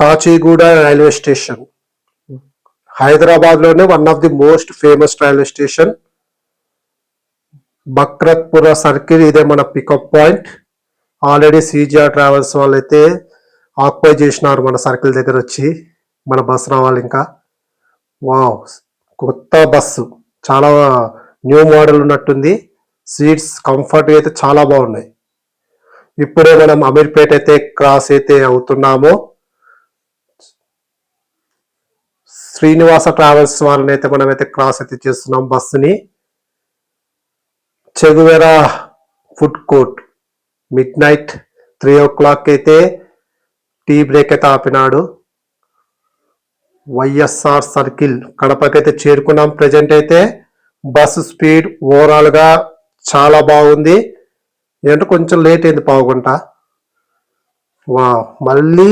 Kachiguda railway station. హైదరాబాద్లోనే one of the most famous railway station. Barkatpura circle ఇదే మన pickup point already CGR travels వాళ్ళు అయితే occupy చేసినారు మన సర్కిల్ దగ్గర వచ్చి మన బస్ రావాలి ఇంకా. వావ్ కొత్త బస్సు చాలా న్యూ మోడల్ ఉన్నట్టుంది. సీట్స్ కంఫర్ట్ అయితే చాలా బాగున్నాయి. ఇప్పుడే మనం అమీర్పేట అయితే క్రాస్ అయితే అవుతున్నాము. శ్రీనివాస ట్రావెల్స్ వాళ్ళని అయితే మనమైతే క్రాస్ అయితే చేస్తున్నాం బస్సుని. Che Guevara food court midnight three o'clock అయితే టీ బ్రేక్ అయితే ఆపినాడు. వైఎస్ఆర్ సర్కిల్ కడపకైతే చేరుకున్నాం ప్రజెంట్ అయితే. బస్సు స్పీడ్ ఓవరాల్గా చాలా బాగుంది. ఏంటంటే కొంచెం లేట్ అయింది పావుగంట. వా మళ్ళీ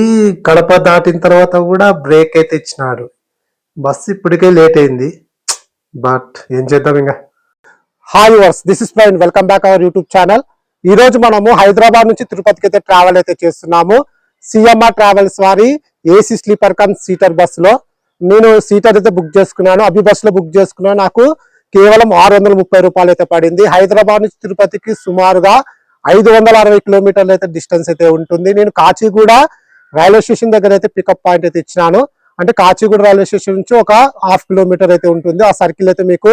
కడప దాటిన తర్వాత కూడా బ్రేక్ అయితే ఇచ్చినాడు. బస్సు ఇప్పటికే లేట్ అయింది. బట్ ఏం చేద్దాం ఇంకా hi viewers this is Praveen welcome back our YouTube channel ఈ రోజు మనము హైదరాబాద్ నుంచి తిరుపతికి అయితే ట్రావెల్ అయితే చేస్తున్నాము. సిఎంఆర్ ట్రావెల్స్ వారి ఏసీ స్లీపర్ కమ్ సీటర్ బస్లో. నేను సీటర్ అయితే బుక్ చేసుకున్నాను. అభి బస్లో బుక్ చేసుకున్నాను. నాకు కేవలం ఆరు వందల ముప్పై రూపాయలు అయితే పడింది. హైదరాబాద్ నుంచి తిరుపతికి సుమారుగా ఐదు వందల అరవై కిలోమీటర్లు అయితే డిస్టెన్స్ అయితే ఉంటుంది. నేను కాచిగూడ రైల్వే స్టేషన్ దగ్గర అయితే పికప్ పాయింట్ అయితే ఇచ్చినాను. అంటే కాచిగూడ రైల్వే స్టేషన్ నుంచి ఒక హాఫ్ కిలోమీటర్ అయితే ఉంటుంది. ఆ సర్కిల్ అయితే మీకు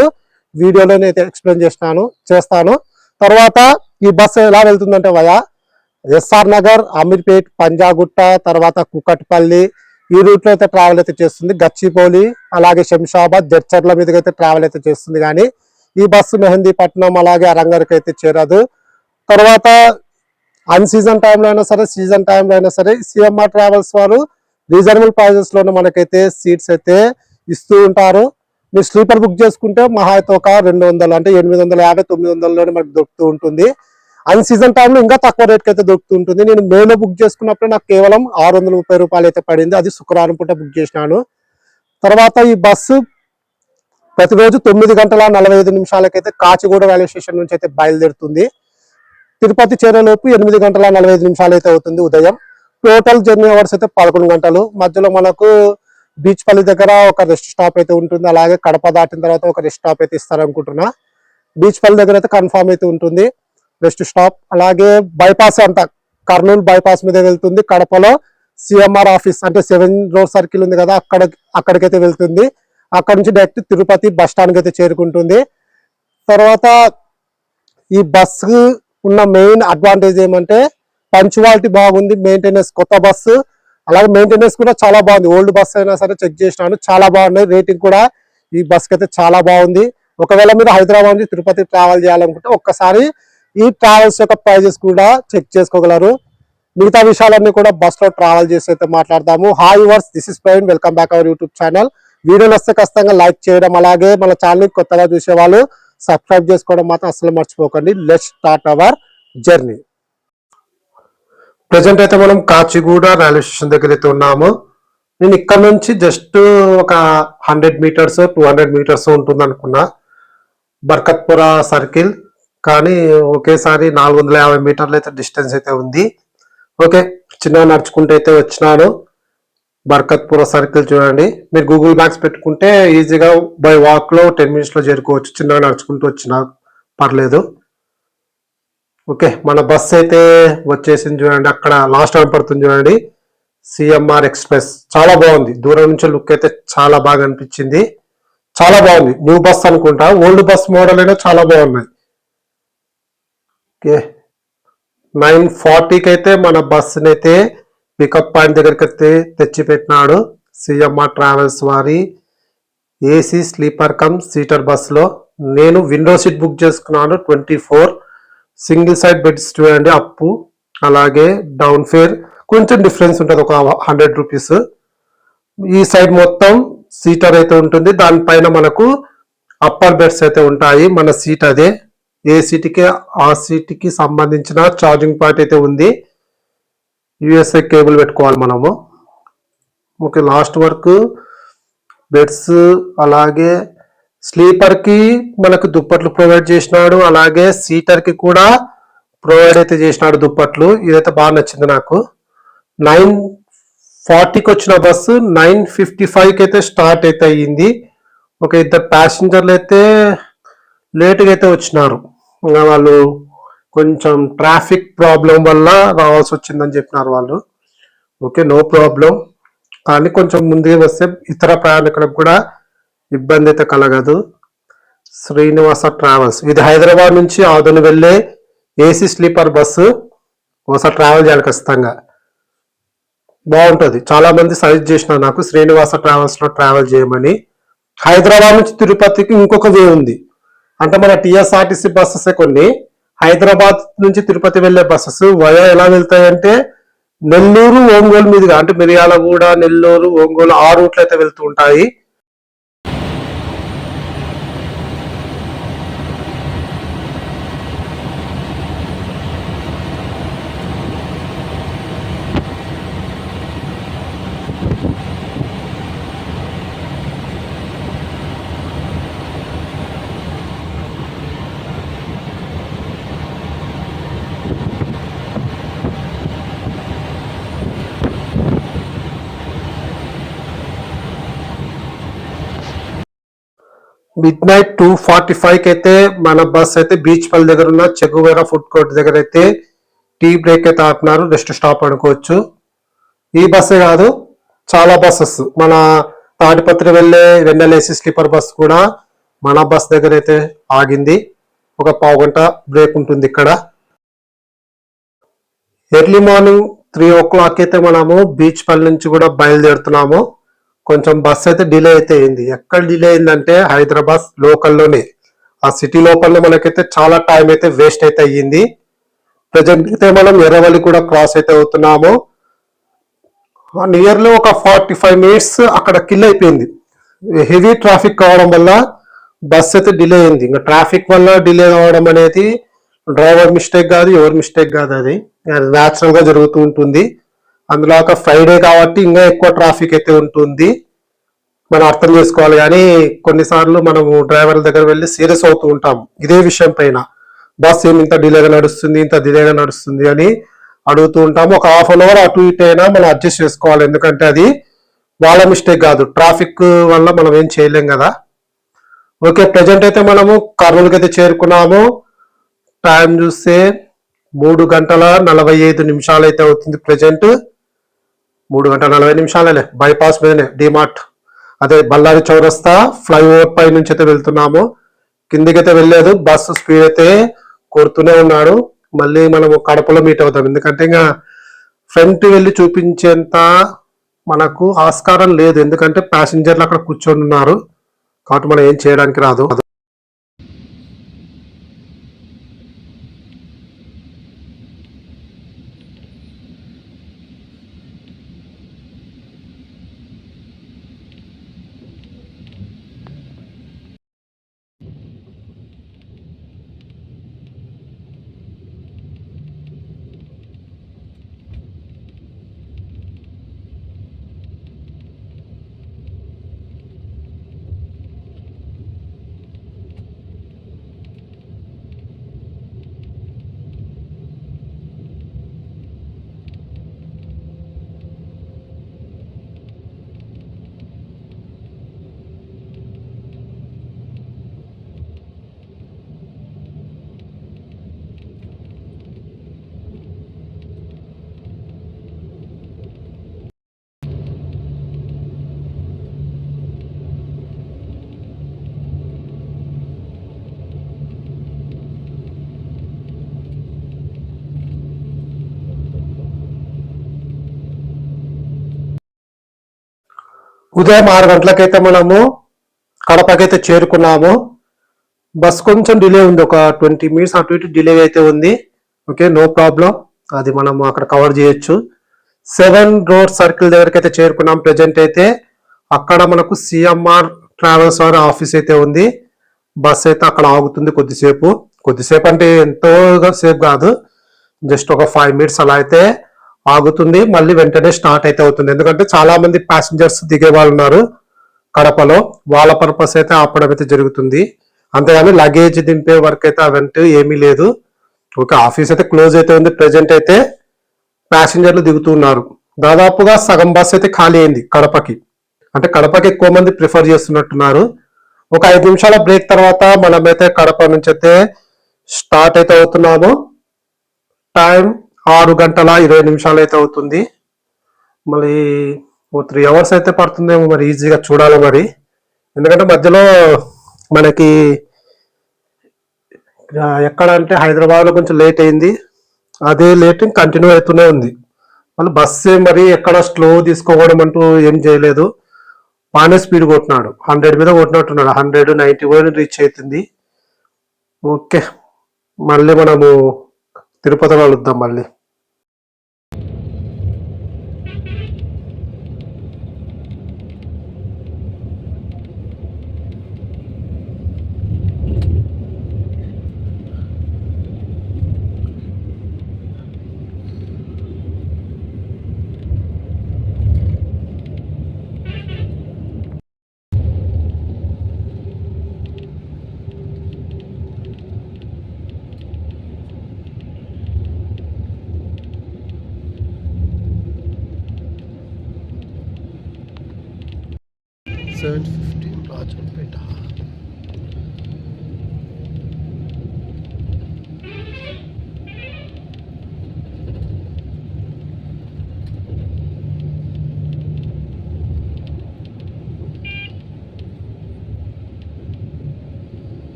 వీడియోలోనే అయితే ఎక్స్ప్లెయిన్ చేసినాను చేస్తాను. తర్వాత ఈ బస్సు ఎలా వెళ్తుందంటే వయా ఎస్ఆర్ నగర్ అమీర్పేట్ పంజాగుట్ట తర్వాత కుక్కట్పల్లి ఈ రూట్లో అయితే ట్రావెల్ అయితే చేస్తుంది. గచ్చిపోలి అలాగే శంషాబాద్ జడ్చర్ల మీదకి అయితే ట్రావెల్ అయితే చేస్తుంది కానీ ఈ బస్సు మెహందీపట్నం అలాగే అరంగర్కి అయితే చేరదు. తర్వాత అన్ సీజన్ టైంలో అయినా సరే సీజన్ టైంలో అయినా సరే సిఎంఆర్ ట్రావెల్స్ వారు రీజనబుల్ ప్రైజెస్లోనే మనకైతే సీట్స్ అయితే ఇస్తూ ఉంటారు. మీరు స్లీపర్ బుక్ చేసుకుంటే మహా అయితే ఒక రెండు వందలు అంటే ఎనిమిది వందల యాభై తొమ్మిది వందలలోనే మనకు దొరుకుతూ ఉంటుంది. అన్ సీజన్ టైంలో ఇంకా తక్కువ రేట్కి అయితే దొరుకుతూ ఉంటుంది. నేను మేలో బుక్ చేసుకున్నప్పుడు నాకు కేవలం ఆరు వందల ముప్పై రూపాయలు అయితే పడింది. అది శుక్రవారం పూట బుక్ చేసినాను. తర్వాత ఈ బస్సు ప్రతిరోజు తొమ్మిది గంటల నలభై ఐదు నిమిషాలకైతే కాచిగూడ రైల్వే స్టేషన్ నుంచి అయితే బయలుదేరుతుంది. తిరుపతి చేరేలోపు ఎనిమిది గంటల నలభై ఐదు నిమిషాలు అయితే అవుతుంది ఉదయం. టోటల్ జర్నీ అవర్స్ అయితే పదకొండు గంటలు. మధ్యలో మనకు బీచ్ పల్లి దగ్గర ఒక రెస్ట్ స్టాప్ అయితే ఉంటుంది. అలాగే కడప దాటిన తర్వాత ఒక రెస్ట్ స్టాప్ అయితే ఇస్తారనుకుంటున్నా. బీచ్ పల్లి దగ్గర అయితే కన్ఫామ్ అయితే ఉంటుంది. రెస్ట్ స్టాప్ అలాగే బైపాస్ అంట. కర్నూలు బైపాస్ మీద వెళ్తుంది. కడపలో సిఎంఆర్ ఆఫీస్ అంటే సెవెన్ రోడ్ సర్కిల్ ఉంది కదా అక్కడ అక్కడికైతే వెళ్తుంది. అక్కడ నుంచి డైరెక్ట్ తిరుపతి బస్ స్టాండ్కి అయితే చేరుకుంటుంది. తర్వాత ఈ బస్సు ఉన్న మెయిన్ అడ్వాంటేజ్ ఏమంటే పంచువాలిటీ బాగుంది మెయింటెనెన్స్ కొత్త బస్సు. అలాగే మెయింటెనెన్స్ కూడా చాలా బాగుంది. ఓల్డ్ బస్ అయినా సరే చెక్ చేసినాను చాలా బాగున్నాయి. రేటింగ్ కూడా ఈ బస్ అయితే చాలా బాగుంది. ఒకవేళ మీరు హైదరాబాద్ నుంచి తిరుపతి ట్రావెల్ చేయాలనుకుంటే ఒక్కసారి ఈ ట్రావెల్స్ యొక్క ప్రైజెస్ కూడా చెక్ చేసుకోగలరు. మిగతా విషయాలన్నీ కూడా బస్లో ట్రావెల్ చేసి అయితే మాట్లాడదాము hi viewers this is Praveen welcome back our YouTube channel వీడియోలు వస్తే ఖచ్చితంగా లైక్ చేయడం అలాగే మన ఛానల్ కొత్తగా చూసేవాళ్ళు సబ్స్క్రైబ్ చేసుకోవడం మాత్రం అసలు మర్చిపోకండి. Let start our journey present అయితే మనం కాచిగూడ రైల్వే స్టేషన్ దగ్గర అయితే ఉన్నాము. నేను ఇక్కడ నుంచి జస్ట్ ఒక hundred metres two hundred metres ఉంటుంది అనుకున్నా బర్కత్పుర సర్కిల్ కానీ ఒకేసారి నాలుగు వందల యాభై మీటర్లు అయితే డిస్టెన్స్ అయితే ఉంది. ఓకే చిన్నగా నడుచుకుంటూ అయితే వచ్చినాను. బర్కత్పుర సర్కిల్ చూడండి. మీరు గూగుల్ మ్యాప్స్ పెట్టుకుంటే ఈజీగా బై వాక్లో టెన్ మినిట్స్లో చేరుకోవచ్చు. చిన్నగా నడుచుకుంటూ వచ్చినా పర్లేదు. ఓకే మన బస్ అయితే వచ్చేసింది చూడండి అక్కడ లాస్ట్ టైం పడుతుంది చూడండి. సిఎంఆర్ ఎక్స్ప్రెస్ చాలా బాగుంది. దూరం నుంచి లుక్ అయితే చాలా బాగా అనిపించింది. చాలా బాగుంది. న్యూ బస్ అనుకుంటా. ఓల్డ్ బస్ మోడల్ అయినా చాలా బాగున్నాయి. ఓకే. నైన్ ఫార్టీకి అయితే మన బస్సుని అయితే పికప్ పాయింట్ దగ్గరికి అయితే తెచ్చిపెట్టినాడు సిఎంఆర్ ట్రావెల్స్ వారి ఏసీ స్లీపర్ కమ్ సీటర్ బస్సులో. నేను విండో సీట్ బుక్ చేసుకున్నాను twenty four single side beds చూడండి అప్పు అలాగే డౌన్ ఫేర్ కొంచెం డిఫరెన్స్ ఉంటుంది ఒక హండ్రెడ్ రూపీస్. ఈ సైడ్ మొత్తం సీటర్ అయితే ఉంటుంది దానిపైన మనకు అప్పర్ బెడ్స్ అయితే ఉంటాయి మన సీట్ అదే. ఏ సీట్కి ఆ సీట్కి సంబంధించిన ఛార్జింగ్ పాయింట్ అయితే ఉంది. యుఎస్ఏ కేబుల్ పెట్టుకోవాలి మనము. ఓకే లాస్ట్ వరకు. బెడ్స్ అలాగే స్లీపర్కి మనకు దుప్పట్లు ప్రొవైడ్ చేసినాడు. అలాగే సీటర్కి కూడా ప్రొవైడ్ అయితే చేసినాడు దుప్పట్లు. ఇదైతే బాగా నచ్చింది నాకు. నైన్ ఫార్టీకి వచ్చిన బస్సు నైన్ ఫిఫ్టీ ఫైవ్కి అయితే స్టార్ట్ అయితే అయ్యింది. ఒక ఇద్దరు ప్యాసింజర్లు అయితే లేటుగా అయితే వచ్చినారు. ఇంకా వాళ్ళు కొంచెం ట్రాఫిక్ ప్రాబ్లం వల్ల రావాల్సి వచ్చిందని చెప్పినారు వాళ్ళు. Okay no problem. కానీ కొంచెం ముందుగా వస్తే ఇతర ప్రయాణికులకు కూడా ఇబ్బంది కలగదు. శ్రీనివాస ట్రావెల్స్. ఇది హైదరాబాద్ నుంచి ఆదును వెళ్ళే ఏసీ స్లీపర్ బస్సు. ఒకసారి ట్రావెల్ చేయాలి ఖచ్చితంగా. బాగుంటుంది. చాలా మంది సజెస్ట్ చేసిన నాకు శ్రీనివాస ట్రావెల్స్లో ట్రావెల్ చేయమని. హైదరాబాద్ నుంచి తిరుపతికి ఇంకొక వే ఉంది. అంటే మన టీఎస్ఆర్టీసీ బస్సెస్ కొన్ని. హైదరాబాద్ నుంచి తిరుపతి వెళ్ళే బస్సెస్ వయా ఎలా వెళ్తాయంటే నెల్లూరు ఒంగోలు మీదుగా. అంటే మిర్యాలగూడ నెల్లూరు ఒంగోలు ఆ రూట్లు అయితే వెళ్తూ ఉంటాయి. మిడ్ నైట్ టూ ఫార్టీ ఫైవ్కి అయితే మన బస్ అయితే బీచ్ పల్లి దగ్గర ఉన్న చెగువేరా ఫుడ్ కోర్ట్ దగ్గర అయితే టీ బ్రేక్ అయితే ఆపినారు. రెస్ట్ స్టాప్ అనుకోవచ్చు. ఈ బస్సే కాదు చాలా బస్సెస్ మన తాడిపత్రి వెళ్ళే వెన్నెలేసి స్లీపర్ బస్ కూడా మన బస్ దగ్గర అయితే ఆగింది. ఒక పావు గంట బ్రేక్ ఉంటుంది ఇక్కడ. Early morning three o'clock అయితే మనము బీచ్ పల్లి నుంచి కూడా బయలుదేరుతున్నాము. కొంచెం బస్ అయితే డిలే అయితే అయింది. ఎక్కడ డిలే అయిందంటే హైదరాబాద్ లోకల్లోనే. ఆ సిటీ లోపల మనకైతే చాలా టైం అయితే వేస్ట్ అయితే అయ్యింది. ప్రజెంట్ అయితే మనం ఎర్రవల్లి కూడా క్రాస్ అయితే అవుతున్నాము. నియర్లీ ఒక ఫార్టీ ఫైవ్ మినిట్స్ అక్కడ కిల్ అయిపోయింది. హెవీ ట్రాఫిక్ కావడం వల్ల బస్ అయితే డిలే అయింది. ఇంకా ట్రాఫిక్ వల్ల డిలే కావడం అనేది డ్రైవర్ మిస్టేక్ కాదు ఎవరి మిస్టేక్ కాదు అది. న్యాచురల్గా జరుగుతూ ఉంటుంది. అందులో ఒక ఫ్రైడే కాబట్టి ఇంకా ఎక్కువ ట్రాఫిక్ అయితే ఉంటుంది. మనం అర్థం చేసుకోవాలి. కానీ కొన్నిసార్లు మనము డ్రైవర్ల దగ్గర వెళ్ళి సీరియస్ అవుతూ ఉంటాం. ఇదే విషయం పైన. బస్ ఏమి ఇంత డిలేగా నడుస్తుంది ఇంత డిలేగా నడుస్తుంది అని అడుగుతూ ఉంటాము ఒక హాఫ్ అన్ అవర్ అటు ఇటు అయినా మనం అడ్జస్ట్ చేసుకోవాలి. ఎందుకంటే అది వాళ్ళ మిస్టేక్ కాదు. ట్రాఫిక్ వల్ల మనం ఏం చేయలేం కదా. ఓకే ప్రజెంట్ అయితే మనము కర్నూలుకి అయితే చేరుకున్నాము. టైం చూస్తే మూడు గంటల నలభై ఐదు నిమిషాలు అయితే అవుతుంది ప్రజెంట్ మూడు గంటల నలభై నిమిషాలనే బైపాస్ మీదనే డిమార్ట్ అదే బళ్ళారి చౌరస్తా ఫ్లైఓవర్ పై నుంచి అయితే వెళ్తున్నాము. కిందికైతే వెళ్ళలేదు బస్సు స్పీడ్ అయితే కొడుతూనే ఉన్నాడు. మళ్ళీ మనము కడపలో మీట్ అవుతాం. ఎందుకంటే ఇంకా ఫ్రంట్ వెళ్ళి చూపించేంత మనకు ఆస్కారం లేదు. ఎందుకంటే ప్యాసింజర్లు అక్కడ కూర్చొని ఉన్నారు. కాబట్టి మనం ఏం చేయడానికి రాదు. ఉదయం ఆరు గంటలకైతే మనము కడపకైతే చేరుకున్నాము. బస్ కొంచెం డిలే ఉంది. ఒక ట్వంటీ మినిట్స్ అటు ఇటు డిలే అయితే ఉంది. Okay no problem. అది మనం అక్కడ కవర్ చేయొచ్చు. సెవెన్ రోడ్ సర్కిల్ దగ్గరికి అయితే చేరుకున్నాం. ప్రజెంట్ అయితే అక్కడ మనకు సిఎంఆర్ ట్రావెల్స్ వారి ఆఫీస్ అయితే ఉంది. బస్ అయితే అక్కడ ఆగుతుంది కొద్దిసేపు. కొద్దిసేపు అంటే ఎంతో సేపు కాదు. జస్ట్ ఒక ఫైవ్ మినిట్స్ అలా అయితే ఆగుతుంది. మళ్ళీ వెంటనే స్టార్ట్ అయితే అవుతుంది. ఎందుకంటే చాలా మంది ప్యాసింజర్స్ దిగే వాళ్ళు ఉన్నారు కడపలో. వాళ్ళ పర్పస్ అయితే ఆపడం అయితే జరుగుతుంది. అంతేగాని లగేజ్ దింపే వర్క్ అయితే అవంటూ ఏమీ లేదు. ఒక ఆఫీస్ అయితే క్లోజ్ అయితే ఉంది. ప్రెజెంట్ అయితే ప్యాసింజర్లు దిగుతున్నారు దాదాపుగా సగం బస్ అయితే ఖాళీ అయింది కడపకి. అంటే కడపకి ఎక్కువ మంది ప్రిఫర్ చేస్తున్నట్టున్నారు. ఒక ఐదు నిమిషాల బ్రేక్ తర్వాత మనమైతే కడప నుంచి అయితే స్టార్ట్ అయితే అవుతున్నాము. టైం ఆరు గంటల ఇరవై నిమిషాలు అయితే అవుతుంది. మళ్ళీ ఓ త్రీ అవర్స్ అయితే పడుతుందేమో మరి ఈజీగా చూడాలి మరి. ఎందుకంటే మధ్యలో మనకి ఎక్కడ అంటే హైదరాబాద్లో కొంచెం లేట్ అయింది. అదే లేట్ కంటిన్యూ అవుతూనే ఉంది. మళ్ళీ బస్సే మరి ఎక్కడ స్లో తీసుకోవడం అంటూ ఏం చేయలేదు. బాగానే స్పీడ్ కొట్టినాడు. హండ్రెడ్ మీద కొట్టినట్టున్నాడు. హండ్రెడ్ నైంటీ కూడా రీచ్ అవుతుంది. ఓకే. మళ్ళీ మనము తిరుపతిలో కలుద్దాం మళ్ళీ.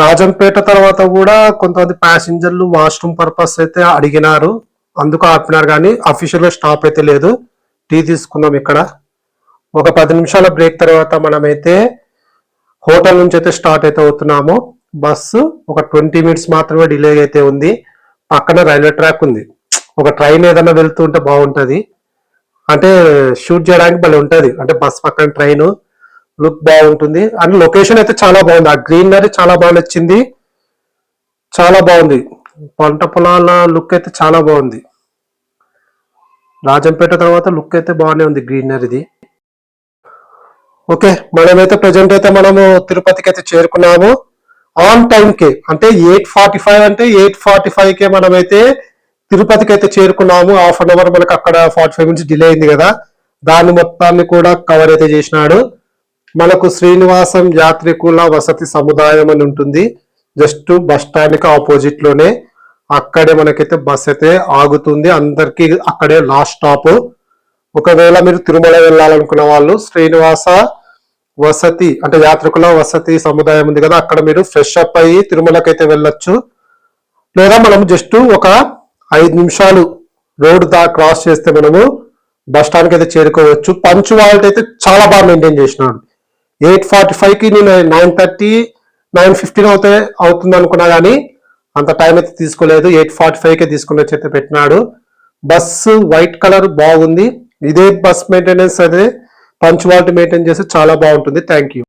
రాజంపేట తర్వాత కూడా కొంతమంది ప్యాసింజర్లు వాష్రూమ్ పర్పస్ అయితే అడిగినారు. అందుకు ఆపినారు కానీ అఫీషియల్గా స్టాప్ అయితే లేదు. టీ తీసుకుందాం ఇక్కడ. ఒక పది నిమిషాల బ్రేక్ తర్వాత మనమైతే హోటల్ నుంచి అయితే స్టార్ట్ అయితే అవుతున్నాము. బస్సు ఒక ట్వంటీ మినిట్స్ మాత్రమే డిలే అయితే ఉంది. పక్కన రైల్వే ట్రాక్ ఉంది. ఒక ట్రైన్ ఏదైనా వెళ్తుంటే బాగుంటుంది. అంటే షూట్ చేయడానికి భలే ఉంటుంది. అంటే బస్ పక్కన ట్రైన్ లుక్ బాగుంటుంది. అండ్ లొకేషన్ అయితే చాలా బాగుంది. ఆ గ్రీనరీ చాలా బాగా నచ్చింది. చాలా బాగుంది. పంట పొలాల లుక్ అయితే చాలా బాగుంది. రాజంపేట తర్వాత లుక్ అయితే బాగానే ఉంది గ్రీనరీది. ఓకే మనమైతే ప్రజెంట్ అయితే మనము తిరుపతికి అయితే చేరుకున్నాము. ఆన్ టైంకే అంటే ఎయిట్ ఫార్టీ ఫైవ్ అంటే ఎయిట్ ఫార్టీ ఫైవ్ కే మనమైతే తిరుపతికి అయితే చేరుకున్నాము. హాఫ్ అన్ అవర్ మనకు అక్కడ ఫార్టీ ఫైవ్ మినిట్స్ డిలే అయింది కదా. దాన్ని మొత్తాన్ని కూడా కవర్ అయితే చేసినాడు. మనకు శ్రీనివాసం యాత్రికుల వసతి సముదాయం అని ఉంటుంది. జస్ట్ బస్ స్టాండ్ ఆపోజిట్లోనే ఆపోజిట్లోనే అక్కడే మనకైతే బస్ అయితే ఆగుతుంది. అందరికి అక్కడే లాస్ట్ స్టాప్. ఒకవేళ మీరు తిరుమల వెళ్ళాలనుకున్న వాళ్ళు శ్రీనివాస వసతి అంటే యాత్రికుల వసతి సముదాయం ఉంది కదా అక్కడ మీరు ఫ్రెష్ అప్ అయ్యి తిరుమలకి అయితే వెళ్ళొచ్చు. లేదా మనం జస్ట్ ఒక ఐదు నిమిషాలు రోడ్ దా క్రాస్ చేస్తే మనము బస్ స్టాండ్కి అయితే చేరుకోవచ్చు. పంచువాలిటీ అయితే చాలా బాగా మెయింటైన్ చేసినాడు. ఎయిట్ ఫార్టీ ఫైవ్కి నేను నైన్ థర్టీ నైన్ ఫిఫ్టీన్ అవుతే అవుతుంది అనుకున్నా కానీ అంత టైం అయితే తీసుకోలేదు. ఎయిట్ ఫార్టీ ఫైవ్కి తీసుకుని వచ్చి పెట్టినాడు. బస్సు వైట్ కలర్ బాగుంది. ఇదే బస్ మెయింటెనెన్స్ అదే పంచువాలిటీ మెయింటైన్ చేస్తే చాలా బాగుంటుంది. Thank you